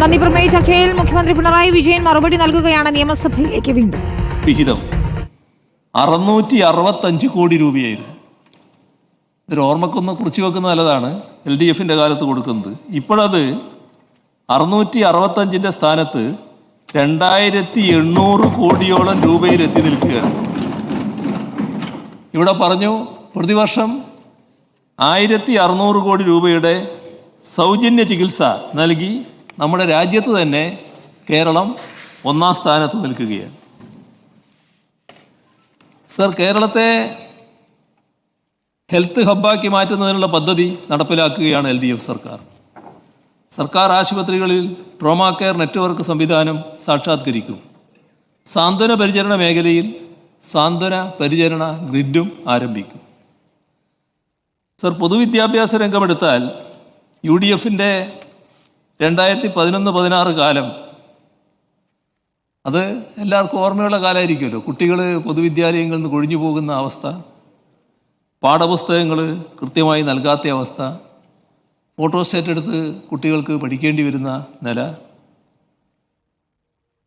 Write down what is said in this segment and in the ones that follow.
നന്ദി പ്രമേയ ചർച്ചയിൽ മുഖ്യമന്ത്രി പിണറായി വിജയൻ മറുപടി നൽകുകയാണ് നിയമസഭയിലേക്ക് വീണ്ടും. വിഹിതം. അറുന്നൂറ്റി അറുപത്തഞ്ച് കോടി രൂപയായിരുന്നു. ഇതൊരു ഓർമ്മക്കൊന്ന് കുറിച്ച് വെക്കുന്ന നല്ലതാണ്. എൽ ഡി എഫിന്റെ കാലത്ത് കൊടുക്കുന്നത്. ഇപ്പോഴത് അറുന്നൂറ്റി അറുപത്തഞ്ചിന്റെ സ്ഥാനത്ത് രണ്ടായിരത്തി എണ്ണൂറ് കോടിയോളം രൂപയിൽ എത്തി നിൽക്കുകയാണ്. ഇവിടെ പറഞ്ഞു പ്രതിവർഷം ആയിരത്തി അറുന്നൂറ് കോടി രൂപയുടെ സൗജന്യ ചികിത്സ നൽകി നമ്മുടെ രാജ്യത്ത് തന്നെ കേരളം ഒന്നാം സ്ഥാനത്ത് നിൽക്കുകയാണ്. സർ കേരളത്തെ ഹെൽത്ത് ഹബ്ബാക്കി മാറ്റുന്നതിനുള്ള പദ്ധതി നടപ്പിലാക്കുകയാണ് എൽ ഡി എഫ് സർക്കാർ. സർക്കാർ ആശുപത്രികളിൽ ട്രോമാ കെയർ നെറ്റ്വർക്ക് സംവിധാനം സാക്ഷാത്കരിക്കും. സാന്ത്വന പരിചരണ മേഖലയിൽ സാന്ത്വന പരിചരണ ഗ്രിഡും ആരംഭിക്കും. സർ പൊതുവിദ്യാഭ്യാസ രംഗമെടുത്താൽ യു ഡി എഫിന്റെ രണ്ടായിരത്തി പതിനൊന്ന് പതിനാറ് കാലം. അത് എല്ലാവർക്കും ഓർമ്മയുള്ള കാലമായിരിക്കുമല്ലോ. കുട്ടികൾ പൊതുവിദ്യാലയങ്ങളിൽ നിന്ന് കൊഴിഞ്ഞു പോകുന്ന അവസ്ഥ. പാഠപുസ്തകങ്ങൾ കൃത്യമായി നൽകാത്ത അവസ്ഥ. ഫോട്ടോസ്റ്റേറ്റ് എടുത്ത് കുട്ടികൾക്ക് പഠിക്കേണ്ടി വരുന്ന നില.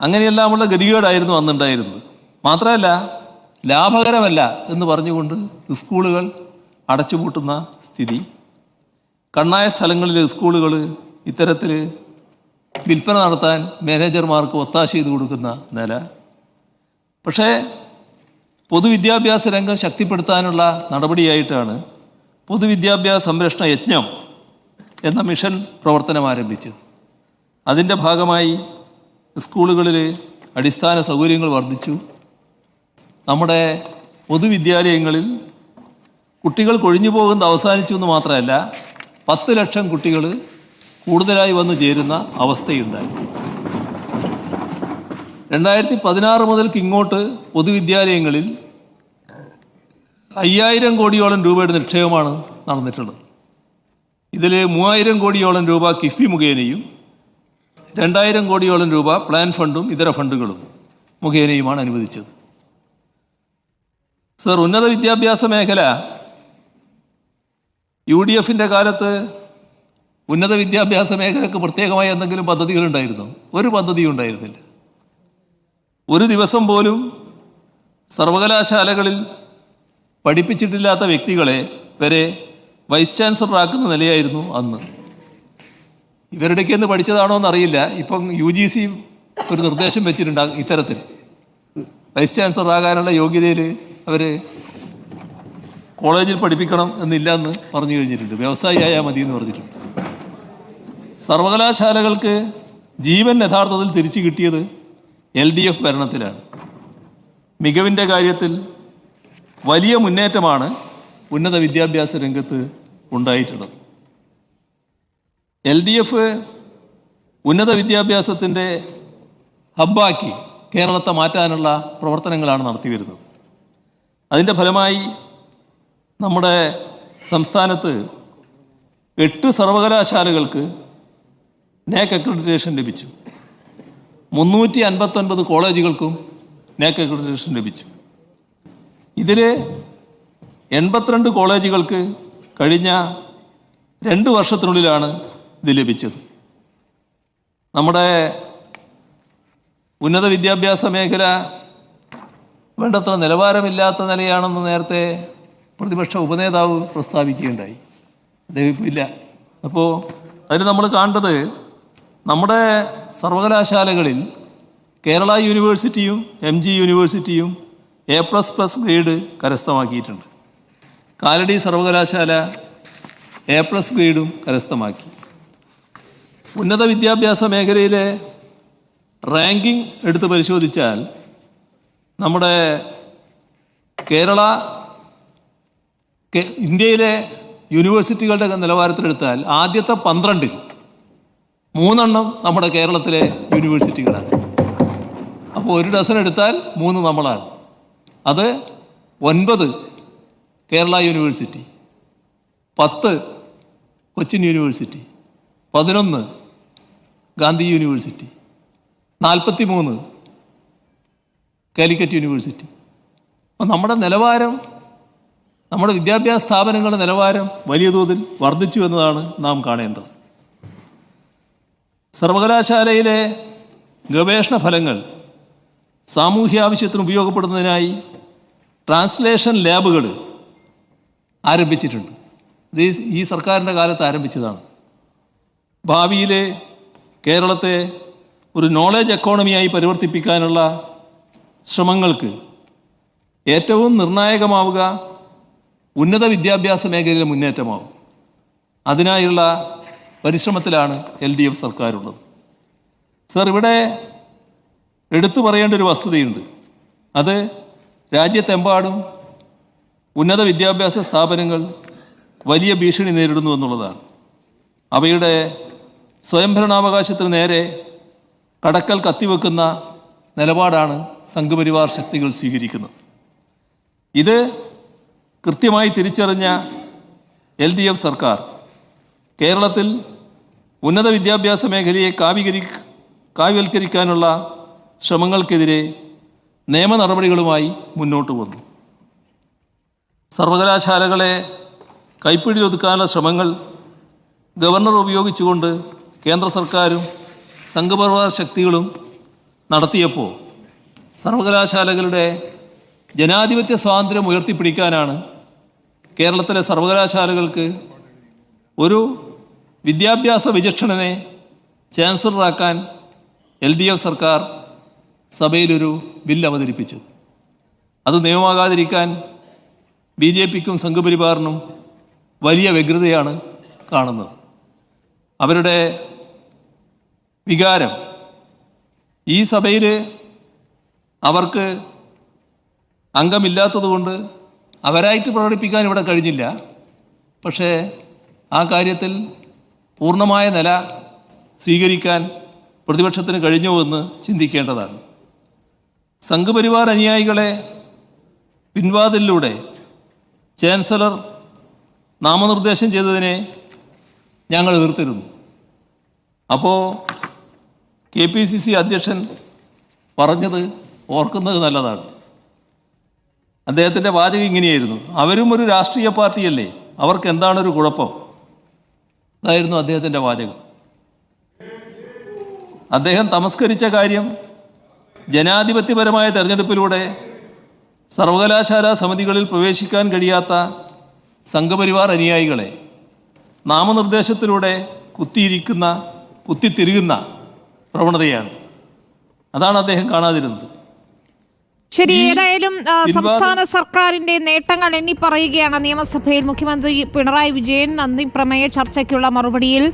അങ്ങനെയെല്ലാമുള്ള ഗതികേടായിരുന്നു അന്നുണ്ടായിരുന്നത്. മാത്രമല്ല ലാഭകരമല്ല എന്ന് പറഞ്ഞുകൊണ്ട് സ്കൂളുകൾ അടച്ചുപൂട്ടുന്ന സ്ഥിതി. കണ്ണായ സ്ഥലങ്ങളിലെ സ്കൂളുകൾ ഇത്തരത്തിൽ വിൽപ്പന നടത്താൻ മാനേജർമാർക്ക് ഒത്താശ ചെയ്ത് കൊടുക്കുന്ന നില. പക്ഷേ പൊതുവിദ്യാഭ്യാസ രംഗം ശക്തിപ്പെടുത്താനുള്ള നടപടിയായിട്ടാണ് പൊതുവിദ്യാഭ്യാസ സംരക്ഷണ യജ്ഞം എന്ന മിഷൻ പ്രവർത്തനം ആരംഭിച്ചത്. അതിന്റെ ഭാഗമായി സ്കൂളുകളിൽ അടിസ്ഥാന സൗകര്യങ്ങൾ വർദ്ധിച്ചു. നമ്മുടെ പൊതുവിദ്യാലയങ്ങളിൽ കുട്ടികൾ കൊഴിഞ്ഞു പോകുന്നത് അവസാനിച്ചു എന്ന് മാത്രമല്ല പത്ത് ലക്ഷം കുട്ടികൾ കൂടുതലായി വന്നു ചേരുന്ന അവസ്ഥയുണ്ടായി. രണ്ടായിരത്തി പതിനാറ് മുതൽക്ക് ഇങ്ങോട്ട് പൊതുവിദ്യാലയങ്ങളിൽ അയ്യായിരം കോടിയോളം രൂപയുടെ നിക്ഷേപമാണ് നടന്നിട്ടുള്ളത്. ഇതിൽ മൂവായിരം കോടിയോളം രൂപ കിഫ്ബി മുഖേനയും രണ്ടായിരം കോടിയോളം രൂപ പ്ലാൻ ഫണ്ടും ഇതര ഫണ്ടുകളും മുഖേനയുമാണ് അനുവദിച്ചത്. സർ ഉന്നത വിദ്യാഭ്യാസ മേഖല യു ഡി എഫിന്റെ കാലത്ത് ഉന്നത വിദ്യാഭ്യാസ മേഖലക്ക് പ്രത്യേകമായി എന്തെങ്കിലും പദ്ധതികൾ ഉണ്ടായിരുന്നോ ഒരു പദ്ധതിയും ഉണ്ടായിരുന്നില്ല. ഒരു ദിവസം പോലും സർവകലാശാലകളിൽ പഠിപ്പിച്ചിട്ടില്ലാത്ത വ്യക്തികളെ വരെ വൈസ് ചാൻസലറാക്കുന്ന നിലയായിരുന്നു അന്ന്. ഇവരുടെയൊക്കെ എന്ന് പഠിച്ചതാണോ എന്നറിയില്ല. ഇപ്പം യു ജി സി ഒരു നിർദ്ദേശം വെച്ചിട്ടുണ്ട് ഇത്തരത്തിൽ. വൈസ് ചാൻസലർ ആകാനുള്ള യോഗ്യതയിൽ അവർ കോളേജിൽ പഠിപ്പിക്കണം എന്നില്ല എന്ന് പറഞ്ഞു കഴിഞ്ഞിട്ടുണ്ട്. വ്യവസായി ആയാൽ മതി എന്ന് പറഞ്ഞിട്ടുണ്ട്. സർവകലാശാലകൾക്ക് ജീവൻ യഥാർത്ഥത്തിൽ തിരിച്ചു കിട്ടിയത് എൽ ഡി എഫ് ഭരണത്തിലാണ്. മികവിന്റെ കാര്യത്തിൽ വലിയ മുന്നേറ്റമാണ് ഉന്നത വിദ്യാഭ്യാസ രംഗത്ത് ഉണ്ടായിട്ടുള്ളത്. എൽ ഡി എഫ് ഉന്നത വിദ്യാഭ്യാസത്തിന്റെ ഹബ്ബാക്കി കേരളത്തെ മാറ്റാനുള്ള പ്രവർത്തനങ്ങളാണ് നടത്തി വരുന്നത്. അതിന്റെ ഫലമായി നമ്മുടെ സംസ്ഥാനത്ത് എട്ട് സർവകലാശാലകൾക്ക് നേക്ക് അക്രഡിറ്റേഷൻ ലഭിച്ചു. മുന്നൂറ്റി അൻപത്തൊൻപത് കോളേജുകൾക്കും നേക്ക് അക്രഡിറ്റേഷൻ ലഭിച്ചു. ഇതിൽ എൺപത്തിരണ്ട് കോളേജുകൾക്ക് കഴിഞ്ഞ രണ്ട് വർഷത്തിനുള്ളിലാണ് ഇത് ലഭിച്ചത്. നമ്മുടെ ഉന്നത വിദ്യാഭ്യാസ മേഖല വേണ്ടത്ര നിലവാരമില്ലാത്ത നിലയാണെന്ന് നേരത്തെ പ്രതിപക്ഷ ഉപനേതാവ് പ്രസ്താവിക്കുകയുണ്ടായി. അദ്ദേഹം ഇല്ല. അപ്പോൾ അതിൽ നമ്മൾ കാണേണ്ടത് നമ്മുടെ സർവകലാശാലകളിൽ കേരള യൂണിവേഴ്സിറ്റിയും എം ജി യൂണിവേഴ്സിറ്റിയും എ പ്ലസ് പ്ലസ് ഗ്രേഡ് കരസ്ഥമാക്കിയിട്ടുണ്ട്. കാലടി സർവകലാശാല എ പ്ലസ് ഗ്രേഡും കരസ്ഥമാക്കി. ഉന്നത വിദ്യാഭ്യാസ മേഖലയിലെ റാങ്കിംഗ് എടുത്ത് പരിശോധിച്ചാൽ നമ്മുടെ കേരള ഇന്ത്യയിലെ യൂണിവേഴ്സിറ്റികളുടെ നിലവാരത്തിലെടുത്താൽ ആദ്യത്തെ പന്ത്രണ്ടിൽ മൂന്നെണ്ണം നമ്മുടെ കേരളത്തിലെ യൂണിവേഴ്സിറ്റികളാണ് അപ്പോൾ ഒരു ഡസൻ എടുത്താൽ മൂന്ന് നമ്മളാണ്. അത് ഒൻപത് കേരള യൂണിവേഴ്സിറ്റി പത്ത് കൊച്ചിൻ യൂണിവേഴ്സിറ്റി പതിനൊന്ന് ഗാന്ധി യൂണിവേഴ്സിറ്റി നാൽപ്പത്തി മൂന്ന് കാലിക്കറ്റ് യൂണിവേഴ്സിറ്റി അപ്പം നമ്മുടെ നിലവാരം നമ്മുടെ വിദ്യാഭ്യാസ സ്ഥാപനങ്ങളുടെ നിലവാരം വലിയ തോതിൽ വർദ്ധിച്ചു എന്നതാണ് നാം കാണേണ്ടത്. സർവകലാശാലയിലെ ഗവേഷണ ഫലങ്ങൾ സാമൂഹ്യ ആവശ്യത്തിന് ഉപയോഗപ്പെടുന്നതിനായി ട്രാൻസ്ലേഷൻ ലാബുകൾ ആരംഭിച്ചിട്ടുണ്ട്. ഇത് ഈ- സർക്കാരിന്റെ കാലത്ത് ആരംഭിച്ചതാണ്. ഭാവിയിൽ കേരളത്തെ ഒരു നോളജ് എക്കോണമിയായി പരിവർത്തിപ്പിക്കാനുള്ള ശ്രമങ്ങൾക്ക് ഏറ്റവും നിർണായകമാവുക ഉന്നത വിദ്യാഭ്യാസ മേഖലയിലെ മുന്നേറ്റമാവും. അതിനായുള്ള പരിശ്രമത്തിലാണ് എൽ ഡി എഫ് സർക്കാരുള്ളത്. സർ ഇവിടെ എടുത്തു പറയേണ്ട ഒരു വസ്തുതയുണ്ട്. അത് രാജ്യത്തെമ്പാടും ഉന്നത വിദ്യാഭ്യാസ സ്ഥാപനങ്ങൾ വലിയ ഭീഷണി നേരിടുന്നു എന്നുള്ളതാണ്. അവയുടെ സ്വയംഭരണാവകാശത്തിന് നേരെ കടക്കൽ കത്തിവെക്കുന്ന നിലപാടാണ് സംഘപരിവാർ ശക്തികൾ സ്വീകരിക്കുന്നത്. ഇത് കൃത്യമായി തിരിച്ചറിഞ്ഞ എൽ ഡി എഫ് സർക്കാർ കേരളത്തിൽ ഉന്നത വിദ്യാഭ്യാസ മേഖലയെ കാവികരി കാവ്യവൽക്കരിക്കാനുള്ള ശ്രമങ്ങൾക്കെതിരെ നിയമ നടപടികളുമായി മുന്നോട്ട് വന്നു. സർവകലാശാലകളെ കൈപ്പിടിയൊതുക്കാനുള്ള ശ്രമങ്ങൾ ഗവർണർ ഉപയോഗിച്ചുകൊണ്ട് കേന്ദ്ര സർക്കാരും സംഘപരിവാർ ശക്തികളും നടത്തിയപ്പോൾ സർവകലാശാലകളുടെ ജനാധിപത്യ സ്വാതന്ത്ര്യം ഉയർത്തിപ്പിടിക്കാനാണ് കേരളത്തിലെ സർവകലാശാലകൾക്ക് ഒരു വിദ്യാഭ്യാസ വിചക്ഷണനെ ചാൻസലറാക്കാൻ എൽ ഡി എഫ് സർക്കാർ സഭയിലൊരു ബിൽ അവതരിപ്പിച്ചു. അത് നിയമമാകാതിരിക്കാൻ ബി ജെ പിക്കും സംഘപരിവാറിനും വലിയ വ്യഗ്രതയാണ് കാണുന്നത്. അവരുടെ വികാരം ഈ സഭയിൽ അവർക്ക് അംഗമില്ലാത്തതുകൊണ്ട് അവരായിട്ട് പ്രകടിപ്പിക്കാൻ ഇവിടെ കഴിഞ്ഞില്ല. പക്ഷേ ആ കാര്യത്തിൽ പൂർണമായ നില സ്വീകരിക്കാൻ പ്രതിപക്ഷത്തിന് കഴിഞ്ഞുവെന്ന് ചിന്തിക്കേണ്ടതാണ്. സംഘപരിവാർ അനുയായികളെ പിൻവാതിലൂടെ ചാൻസലർ നാമനിർദ്ദേശം ചെയ്തതിനെ ഞങ്ങൾ എതിർത്തിരുന്നു. അപ്പോൾ കെ പി സി സി അധ്യക്ഷൻ പറഞ്ഞത് ഓർക്കുന്നത് നല്ലതാണ്. അദ്ദേഹത്തിന്റെ വാചകം ഇങ്ങനെയായിരുന്നു. അവരും ഒരു രാഷ്ട്രീയ പാർട്ടിയല്ലേ? അവർക്ക് എന്താണൊരു കുഴപ്പം? അതായിരുന്നു അദ്ദേഹത്തിന്റെ വാചകം. അദ്ദേഹം തമസ്കരിച്ച കാര്യം ജനാധിപത്യപരമായ തെരഞ്ഞെടുപ്പിലൂടെ സർവകലാശാല സമിതികളിൽ പ്രവേശിക്കാൻ കഴിയാത്ത സംഘപരിവാർ അനുയായികളെ നാമനിർദ്ദേശത്തിലൂടെ കുത്തിയിരിക്കുന്ന കുത്തിത്തിരുകുന്ന പ്രവണതയാണ്. അതാണ് അദ്ദേഹം കാണാതിരുന്നത്. ശരി ഏതായാലും സംസ്ഥാന സർക്കാരിന്റെ നേട്ടങ്ങൾ എണ്ണി പറയുകയാണ് നിയമസഭയിൽ മുഖ്യമന്ത്രി പിണറായി വിജയൻ. നന്ദി പ്രമേയ ചർച്ചയ്ക്കുള്ള മറുപടിയിൽ.